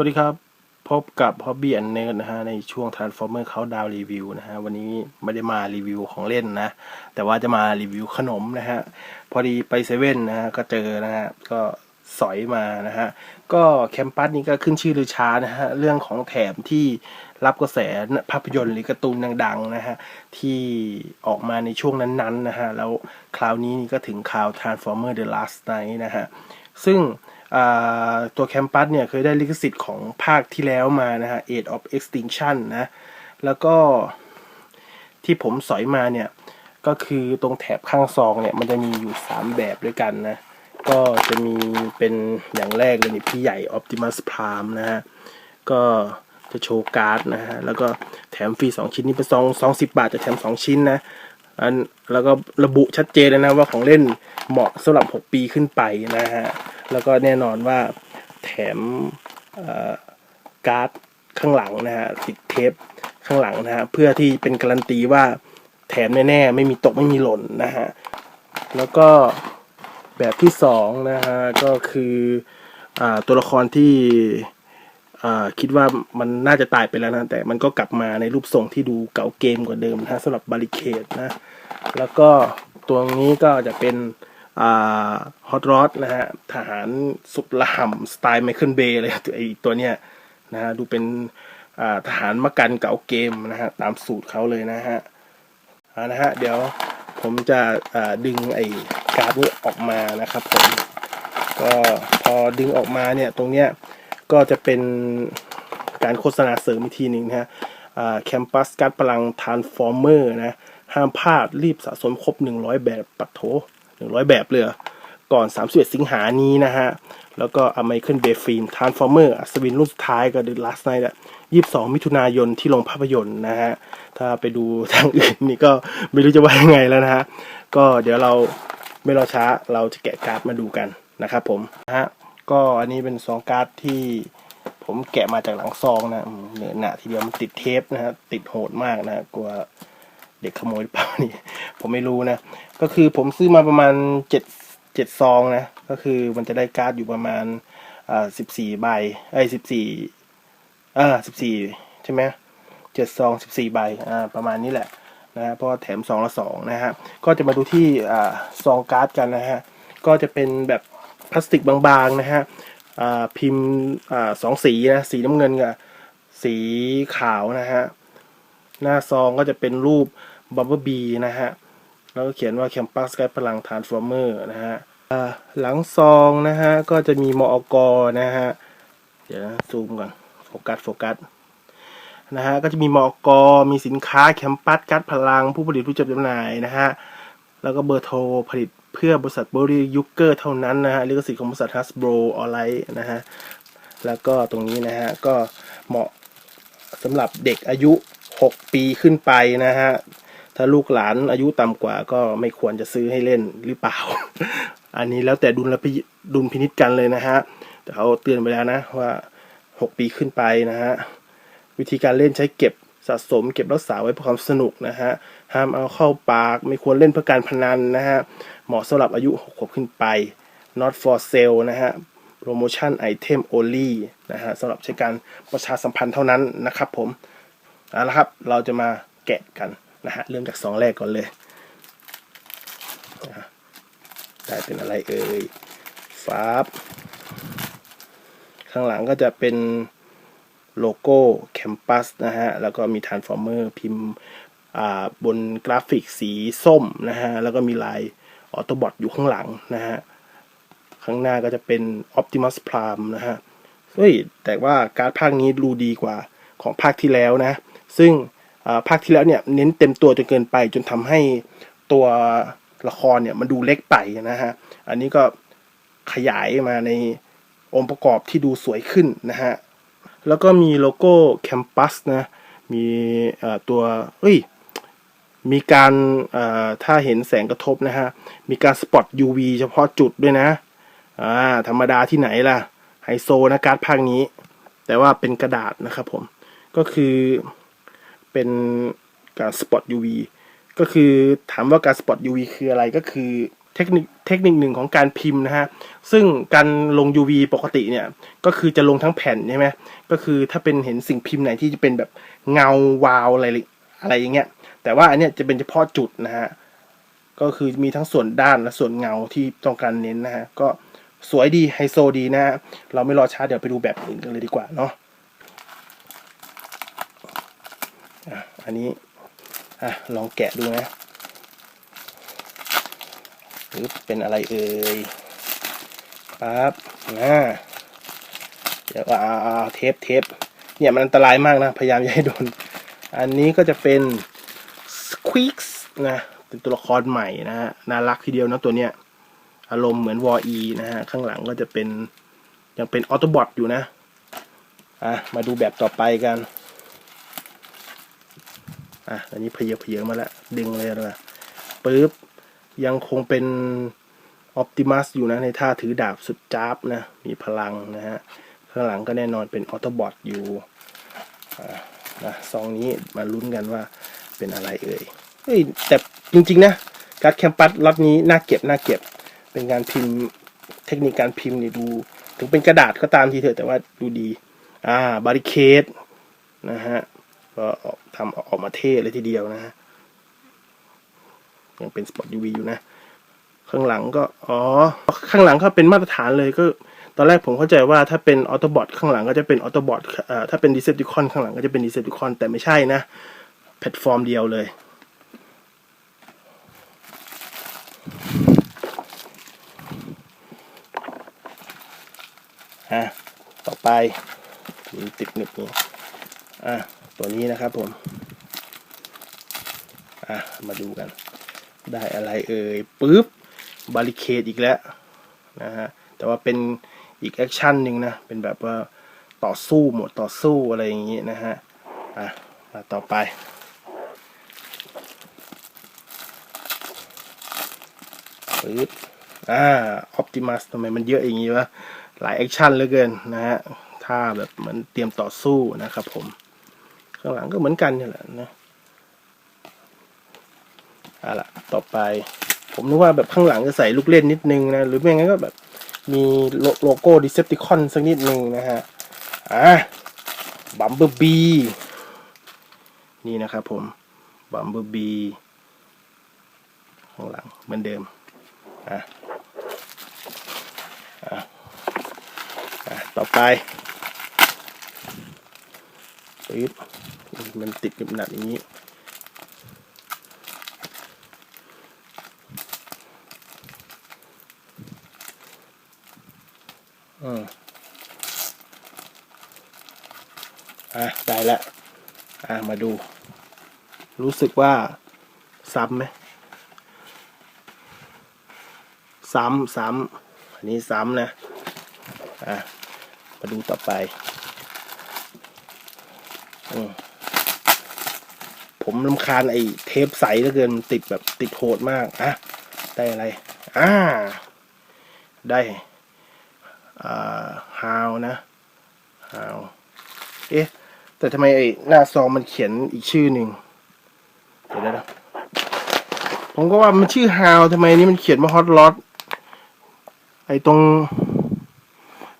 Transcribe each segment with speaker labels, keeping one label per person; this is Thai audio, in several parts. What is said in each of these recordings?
Speaker 1: วัสดีครับ พบกับ Hobby and Nerd นะฮะในช่วง Transformer Countdown Review นะฮะวันนี้ไม่ได้มารีวิวของเล่นนะ แต่ว่าจะมารีวิวขนมนะฮะ พอดีไปเซเว่นนะฮะ ก็เจอนะฮะ ก็สอยมานะฮะ ก็แคมปัสนี้ก็ขึ้นชื่อลือช้านะฮะ เรื่องของแถมที่รับกระแสภาพยนตร์หรือการ์ตูนดังๆนะฮะ ที่ออกมาในช่วงนั้นๆนะฮะ แล้วคราวนี้นี่ก็ถึงข่าว Transformer The Last Night นะฮะ ซึ่ง ตัวแคมปัสเนี่ยเคยได้ลิขสิทธิ์ของภาคที่แล้วมานะฮะ Age of Extinction นะ แล้วก็ที่ผมสอยมาเนี่ย ก็คือตรงแถบข้างซองเนี่ย มันจะมีอยู่ 3 แบบด้วยกันนะ ก็จะมีเป็นอย่างแรกเลยนี่พี่ใหญ่ Optimus Prime นะฮะ ก็จะโชว์การ์ดนะฮะ แล้วก็แถมฟรี 2 ชิ้นนี่เป็นซองซองสิบบาทจะแถม 2 ชิ้นนะอันแล้วก็ระบุชัดเจนเลยนะว่าของเล่นเหมาะสำหรับ 6 ปีขึ้นไปนะฮะ แล้วก็แน่นอนว่าแถมการ์ดข้างหลังนะฮะติดเทปข้างหลังนะฮะเพื่อที่เป็นการันตีว่าแถมแน่ๆไม่มีตกไม่มีหล่นนะฮะแล้วก็แบบที่สองนะฮะก็คืออตัวละครที่คิดว่ามันน่าจะตายไปแล้วนะ แต่มันก็กลับมาในรูปทรงที่ดูเก่าเกมกว่าเดิมนะะสำหรับบาริเคดนะ แล้วก็ตัวนี้ก็จะเป็น ฮอตรอดนะฮะทหารสุดละห่ำสไตล์ไมเคิลเบย์เลยตัวไอตัวเนี้ยนะฮะดูเป็นทหารมะกันเก่าเกมนะฮะตามสูตรเขาเลยนะฮะอานะฮะเดี๋ยวผมจะดึงไอ้การ์ดนี้ออกมานะครับผมก็พอดึงออกมาเนี่ยตรงเนี้ยก็จะเป็นการโฆษณาเสริมอีกทีหนึ่งนะฮะแคมปัสการ์ดพลังทานฟอร์เมอร์นะห้ามพลาดรีบสะสมครบ 100 แบบปัดโถ 100แบบเลยเหรอก่อน31สิงหานี้นะฮะ แล้วก็อเมริกันเบฟิล์มทานฟอร์เมอร์อัศวินรุ่นสุดท้ายก็ The Last Night อะ22มิถุนายนที่โรงภาพยนตร์นะฮะ ถ้าไปดูทางอื่นนี่ก็ไม่รู้จะว่ายังไงแล้วนะฮะ ก็เดี๋ยวเราไม่รอช้าเราจะแกะการ์ดมาดูกันนะครับผมนะฮะ ก็อันนี้เป็นซองการ์ดที่ผมแกะมาจากหลังซองนะเหนือหนาทีเดียวมันติดเทปนะฮะ ติดโหดมากนะกลัว เด็กขโมยหรือเปล่านี่ ผมไม่รู้นะ ก็คือผมซื้อมาประมาณเจ็ดเจ็ดซองนะ ก็คือมันจะได้การ์ดอยู่ประมาณอ่าสิบสี่ใบไอ้สิบสี่อ่าสิบสี่ใช่ไหมเจ็ดซองสิบสี่ใบอ่าประมาณนี้แหละนะฮะเพราะแถมซองละสองนะฮะก็จะมาดูที่อ่าซองการ์ดกันนะฮะก็จะเป็นแบบพลาสติกบางๆนะฮะอ่าพิมพ์อ่าสองสีนะสีน้ำเงินกับสีขาวนะฮะ หน้าซองก็จะเป็นรูปบับเบิลบีนะฮะ แล้วก็เขียนว่าแคมปัสไกด์พลังทานฟอร์เมอร์นะฮะหลังซองนะฮะ ก็จะมีมอกนะฮะ เดี๋ยวนะซูมก่อน โฟกัส โฟกัส นะฮะ ก็จะมีมอกมีสินค้าแคมปัสการ์ดพลังผู้ผลิตผู้จัดจำหน่ายนะฮะ แล้วก็เบอร์โทรผลิตเพื่อบริษัทบริยุกเกอร์เท่านั้นนะฮะลิขสิทธิ์ของบริษัทฮัสโบรออนไลน์นะฮะ แล้วก็ตรงนี้นะฮะ ก็เหมาะสำหรับเด็กอายุ 6 ปีขึ้นไปนะฮะ ถ้าลูกหลานอายุต่ำกว่าก็ไม่ควรจะซื้อให้เล่นหรือเปล่า อันนี้แล้วแต่ดุลพิดุลพินิจกันเลยนะฮะแต่เขาเตือนไปแล้วนะว่า 6 ปีขึ้นไปนะฮะ วิธีการเล่นใช้เก็บสะสมเก็บรักษาไว้เพื่อความสนุกนะฮะ ห้ามเอาเข้าปาก ไม่ควรเล่นเพื่อการพนันนะฮะ เหมาะสำหรับอายุ6ขวบขึ้นไป not for sale นะฮะ promotion item only นะฮะสำหรับใช้การประชาสัมพันธ์เท่านั้นนะครับผม เอาละครับ เราจะมาแกะกันนะฮะ เริ่มจากซองแรกก่อนเลย ได้เป็นอะไรเอ่ยฟาบข้างหลังก็จะเป็นโลโก้แคมปัสนะฮะ แล้วก็มีทานฟอร์เมอร์พิมพ์บนกราฟิกสีส้มนะฮะ แล้วก็มีลายออโตบอทอยู่ข้างหลังนะฮะ ข้างหน้าก็จะเป็น Optimus Prime นะฮะ เฮ้ย แต่ว่าการ์ดภาคนี้ดูดีกว่าของภาคที่แล้วนะ ซึ่งภาคที่แล้วเนี่ยเน้นเต็มตัวจนเกินไป จนทำให้ตัวละครเนี่ยมันดูเล็กไปนะฮะ อันนี้ก็ขยายมาในองค์ประกอบที่ดูสวยขึ้นนะฮะ แล้วก็มีโลโก้แคมปัสนะ มีตัวเฮ้ย มีการถ้าเห็นแสงกระทบนะฮะ มีการสปอต UV เฉพาะจุดด้วยนะอ่าธรรมดาที่ไหนล่ะ ไฮโซนะการ์ดภาคนี้ แต่ว่าเป็นกระดาษนะครับผม ก็คือ เป็นการสปอต UV ก็คือถามว่าการสปอต UV คืออะไรก็คือเทคนิคเทคนิคหนึ่งของการพิมพ์นะฮะ ซึ่งการลง UV ปกติเนี่ยก็คือจะลงทั้งแผ่นใช่ไหมก็คือถ้าเป็นเห็นสิ่งพิมพ์ไหนที่จะเป็นแบบเงาวาวอะไรอะไรอย่างเงี้ย แต่ว่าอันเนี้ยจะเป็นเฉพาะจุดนะฮะ ก็คือมีทั้งส่วนด้านและส่วนเงาที่ต้องการเน้นนะฮะ ก็สวยดีไฮโซดีนะฮะ เราไม่รอช้าเดี๋ยวไปดูแบบอื่นกันเลยดีกว่าเนาะ อันนี้อะลองแกะดูนะหรือเป็นอะไรเอ่ยปั๊บนะเดี๋ยวอ่าเทปเทปเนี่ยมันอันตรายมากนะ พยายามอย่าให้โดน อันนี้ก็จะเป็น Squeaks นะเป็นตัวละครใหม่นะฮะน่ารักทีเดียวนะตัวเนี้ยอารมณ์เหมือนวออีนะฮะ ข้างหลังก็จะเป็นยังเป็นออโตบอทอยู่นะ อะ มาดูแบบต่อไปกัน อะอันนี้เพเยอะเพเยอะมาแล้วดึงเลยนะปึ๊บยังคงเป็นออ t ติมัสอยู่นะในท่าถือดาบสุดจ้าบนะ มีพลังนะฮะ ข้างหลังก็แน่นอนเป็นออโตบอทอยู่นะซองนี้มาลุ้นกันว่าเป็นอะไรเอ่ยเฮ้ยแต่จริง ๆ นะ การ์ดแคมปัสล็อตนี้น่าเก็บน่าเก็บ เป็นการพิมพ์เทคนิคการพิมพ์นี่ดู ถึงเป็นกระดาษก็ตามทีเถอะแต่ว่าดูดี อ่าบาริเคดนะฮะ ก็ออกทำออกมาเท่เลยทีเดียวนะฮะยังเป็นสปอต UV อยู่นะ ข้างหลังก็ อ๋อ ข้างหลังก็เป็นมาตรฐานเลยก็ ตอนแรกผมเข้าใจว่าถ้าเป็นออโตบอทข้างหลังก็จะเป็นออโตบอทถ้าเป็นดิเซปติคอนข้างหลังก็จะเป็นดิเซปติคอนแต่ไม่ใช่นะแพลตฟอร์มเดียวเลยอะต่อไปมีติดหนึบนี่อะ ตัวนี้นะครับผม อะ มาดูกัน ได้อะไรเอ่ยปุ๊บบาริเคดอีกแล้วนะฮะ แต่ว่าเป็นอีกแอคชั่นหนึ่งนะ เป็นแบบว่าต่อสู้หมดต่อสู้อะไรอย่างงี้นะฮะ อะ มาต่อไปปึ๊บอ่าออ t ติมัสทำไมมันเยอะอย่างงี้วะ หลายแอคชั่นเหลือเกินนะฮะ ถ้าแบบเหมือนเตรียมต่อสู้นะครับผม ข้างหลังก็เหมือนกันนี่แหละนะเอาล่ะต่อไป ผมนึกว่าแบบข้างหลังจะใส่ลูกเล่นนิดนึงนะ หรือไม่งั้นก็แบบมีโลโลโก้ดิเซปติคอนสักนิดนึงนะฮะ อะบัมเบอร์บีนี่นะครับผมบัมเบอร์บีข้างหลังเหมือนเดิมอะอะอะต่อไปปึ๊บ มันติดกับหนักอย่างนี้อืมอะ ได้แล้วอะ มาดู รู้สึกว่า ซ้ำไหม ซ้ำ ซ้ำ อันนี้ซ้ำนะ อะ มาดูต่อไป อืม ผมลำคาญไอ้เทปใสเหลือเกินมันติดแบบติดโหดมากอะได้อะไรอ่าได้อ่าฮาวนะฮาวเอ๊ะ แต่ทำไมไอ้หน้าซองมันเขียนอีกชื่อหนึ่งเดี๋ยวนะผมก็ว่ามันชื่อฮาวทำไมนี่มันเขียนว่าฮอตลอตไอ้ตรง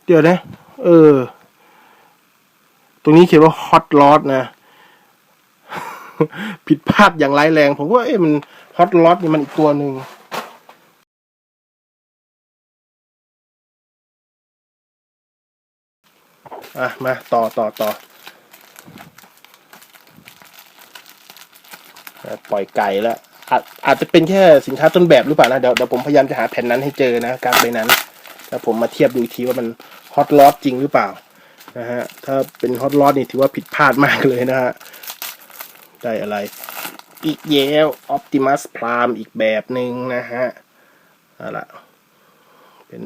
Speaker 1: เดี๋ยวนะ เออ ตรงนี้เขียนว่าฮอตลอตนะ ผิดพลาดอย่างร้ายแรง ผมว่าเอ๊ะมันฮอตลอตนี่มันอีกตัวหนึ่งอะ มาต่อต่อต่อปล่อยไก่แล้วอาจอาจจะเป็นแค่สินค้าต้นแบบหรือเปล่านะเดี๋ยวเดี๋ยวผมพยายามจะหาแผ่นนั้นให้เจอนะการใบนั้นแล้วผมมาเทียบดูทีว่ามันฮอตลอตจริงหรือเปล่านะฮะถ้าเป็นฮอตลอตนี่ถือว่าผิดพลาดมากเลยนะฮะ ได้อะไร อีกเยลออ t ติมัสพรามอีกแบบหนึ่งนะฮะเอาละเป็น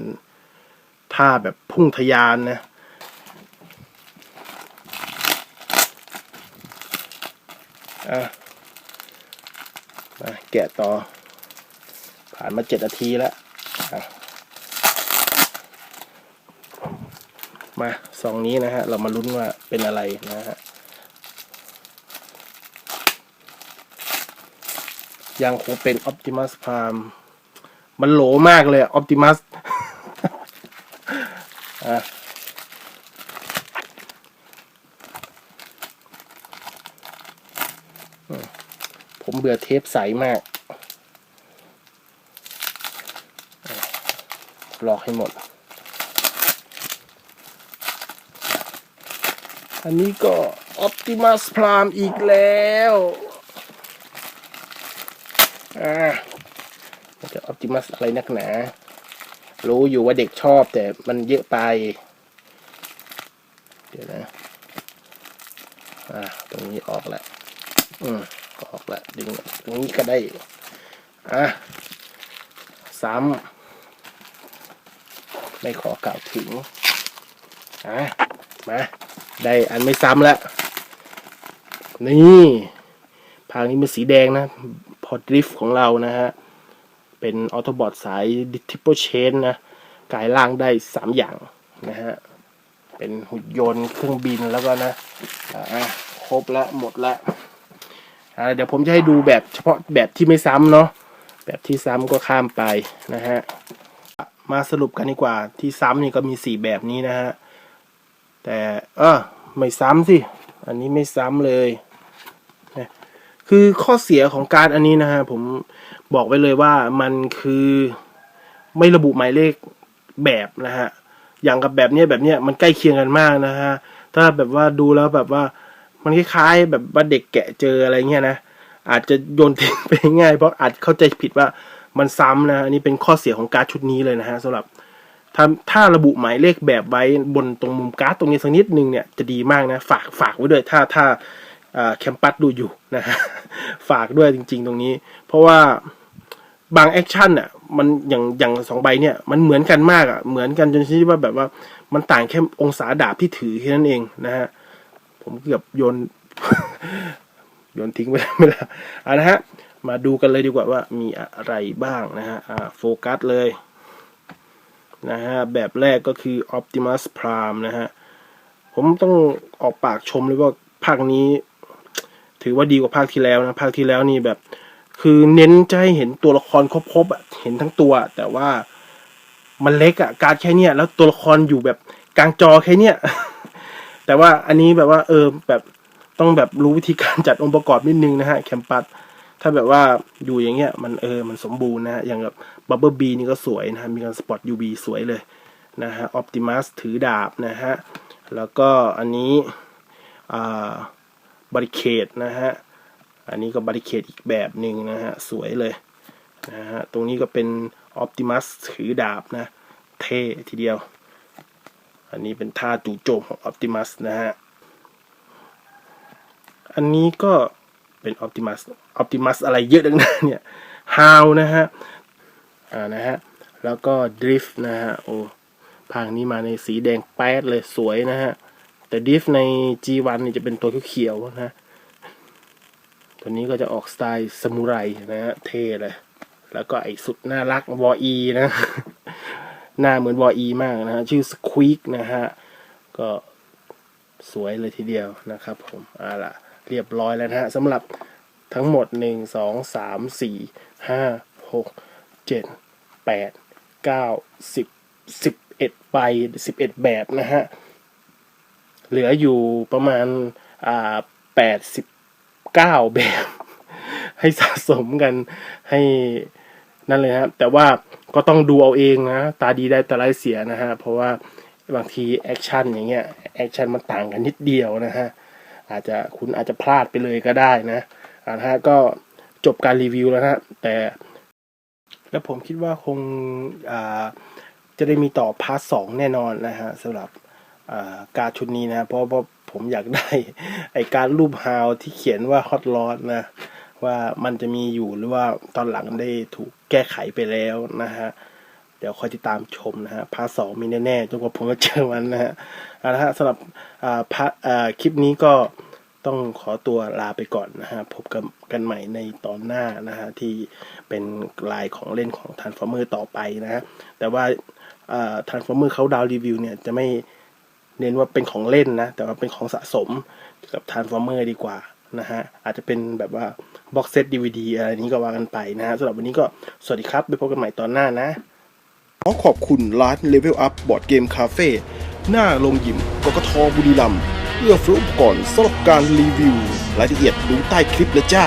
Speaker 1: ท่าแบบพุ่งทะยานนะอะมาแกะต่อ ผ่านมาเจ็ดนาทีแล้วมาซองนี้นะฮะ เรามาลุ้นว่าเป็นอะไรนะฮะ ยังคงเป็น Optimus Prime มันโหลมากเลยออปติมัสผมเบื่อเทปใสมาก ลอกให้หมด อันนี้ก็ Optimus Prime อีกแล้ว อ่ามันจะ Optimus อะไรนักหนา รู้อยู่ว่าเด็กชอบแต่มันเยอะไป เดี๋ยวนะ อ่า ตรงนี้ออกแล้วอืมออกแล้วดึงตรงนี้ก็ได้ อะซ้ำไม่ขอกล่าวถึง อะมา ได้อันไม่ซ้ำแล้ว นี่ พางนี้เป็นสีแดงนะ อดริฟของเรานะฮะ เป็นออโตบอทสายทิปเปิลเชนนะ กายล่างได้สามอย่างนะฮะ เป็นหุ่นยนต์เครื่องบินแล้วก็นะอ่าครบละหมดละอ่าเดี๋ยวผมจะให้ดูแบบเฉพาะแบบที่ไม่ซ้ำเนาะแบบที่ซ้ำก็ข้ามไปนะฮะ มาสรุปกันดีกว่าที่ซ้ำนี่ก็มีสี่แบบนี้นะฮะ แต่เออไม่ซ้ำสิ อันนี้ไม่ซ้ำเลย คือข้อเสียของการอันนี้นะฮะผมบอกไว้เลยว่ามันคือไม่ระบุหมายเลขแบบนะฮะอย่างกับแบบเนี้ยแบบเนี้ยมันใกล้เคียงกันมากนะฮะถ้าแบบว่าดูแล้วแบบว่ามันคล้ายๆแบบว่าเด็กแกะเจออะไรเงี้ยนะอาจจะโยนทิ้งไปง่ายเพราะอาจเข้าใจผิดว่ามันซ้ำนะ อันนี้เป็นข้อเสียของการ์ดชุดนี้เลยนะฮะสำหรับถ้าถ้าระบุหมายเลขแบบไว้บนตรงมุมการ์ดตรงนี้สักนิดนึงเนี่ยจะดีมากนะ ฝากฝากไว้ด้วยถ้าถ้า แคมปัสดูอยู่นะฮะฝากด้วยจริง ๆ ตรงนี้ เพราะว่าบางแอคชั่นอะมันอย่างอย่างสองใบเนี่ยมันเหมือนกันมากอะเหมือนกันจนชนิดว่าแบบว่ามันต่างแค่องศาดาบที่ถือแค่นั้นเองนะฮะผมเกือบโยนโยนทิ้งไปแล้วไม่ละอะนะฮะมาดูกันเลยดีกว่าว่ามีอะไรบ้างนะฮะอ่าโฟกัสเลยนะฮะแบบแรกก็คือ Optimus Prime นะฮะผมต้องออกปากชมเลยว่าภาคนี้ ถือว่าดีกว่าภาคที่แล้วนะภาคที่แล้วนี่แบบ คือเน้นจะให้เห็นตัวละครครบๆอะเห็นทั้งตัว แต่ว่ามันเล็กอะการดแค่เนี้ยแล้วตัวละครอยู่แบบกลางจอแค่เนี้ยแต่ว่าอันนี้แบบว่าเออแบบต้องแบบรู้วิธีการจัดองค์ประกอบนิดนึงนะฮะแคมปัสถ้าแบบว่าอยู่อย่างเงี้ยมันเออมันสมบูรณ์นะฮะอย่างแบบบับเบิลบีนี่ก็สวยนะฮะมีการสปอตยูบีสวยเลยนะฮะออปติมัสถือดาบนะฮะแล้วก็อันนี้อ่า บริเคดนะฮะ อันนี้ก็บริเคดอีกแบบหนึ่งนะฮะ สวยเลยนะฮะ ตรงนี้ก็เป็นออปติมัสถือดาบนะ เท่ทีเดียว อันนี้เป็นท่าจู่โจมของออปติมัสนะฮะ อันนี้ก็เป็นออ t ติมัสออ t ติมัสอะไรเยอะดังนั้นเนี่ยฮาวนะฮะ อ่านะฮะ แล้วก็ดริฟต์นะฮะ โอ้ ภาคนี้มาในสีแดงแป๊ดเลยสวยนะฮะ แต่ดิฟใน G1 นี่จะเป็นตัวเขียวๆนะ ตัวนี้ก็จะออกสไตล์ซามูไรนะฮะ เท่เลย แล้วก็ไอ้สุดน่ารักวออีนะ หน้าเหมือนวออีมากนะฮะ ชื่อสควีกนะฮะ ก็สวยเลยทีเดียวนะครับผมอ่าล่ะ เรียบร้อยแล้วนะฮะสำหรับทั้งหมดหนึ่งสองสามสี่ห้าหกเจ็ดแปดเก้าสิบสิบเอ็ดใบสิบเอ็ดแบบนะฮะ เหลืออยู่ประมาณอ่าแปดสิบเก้าแบบ ให้สะสมกันให้นั่นเลยครับ แต่ว่าก็ต้องดูเอาเองนะ ตาดีได้ตาไร้เสียนะฮะ เพราะว่าบางทีแอคชั่นอย่างเงี้ยแอคชั่นมันต่างกันนิดเดียวนะฮะ อาจจะคุณอาจจะพลาดไปเลยก็ได้นะอ่านะฮะก็จบการรีวิวแล้วนะฮะ แต่ แล้วผมคิดว่าคงอ่าจะได้มีต่อพาร์ทสองแน่นอนนะฮะสำหรับ การชุดนี้นะเพราะเพราะผมอยากได้ไอการรูปฮาวที่เขียนว่าฮอตลอ d นะว่ามันจะมีอยู่หรือว่าตอนหลังได้ถูกแก้ไขไปแล้วนะฮะเดี๋ยวคอยติดตามชมนะฮะพาร์ทสองมีแน่ๆจนกว่าผมจะเจอมันนะฮะเอาละฮะสำหรับพาร์ทคลิปนี้ก็ต้องขอตัวลาไปก่อนนะฮะพบกันกันใหม่ในตอนหน้านะฮะที่เป็นลายของเล่นของ Transformer ต่อไปนะฮะแต่ว่าอ่า Transformer เขาดาวรีวิวเนี่ยจะไม่ เน้นว่าเป็นของเล่นนะ แต่ว่าเป็นของสะสมกับ Transformer ดีกว่านะฮะ อาจจะเป็นแบบว่าบ็อกเซตดีวดีอะไรนี้ก็ว่ากันไปนะฮะสำหรับวันนี้ก็สวัสดีครับ ไปพบกันใหม่ตอนหน้านะขอขอบคุณร้าน Level Up บอร์ดเกมคาเฟ่หน้าโรงยิมกกทบุรีรัมย์เอื้อเฟื้ออุปกรณ์สำหรับการรีวิว รายละเอียดดูใต้คลิปเลยจ้า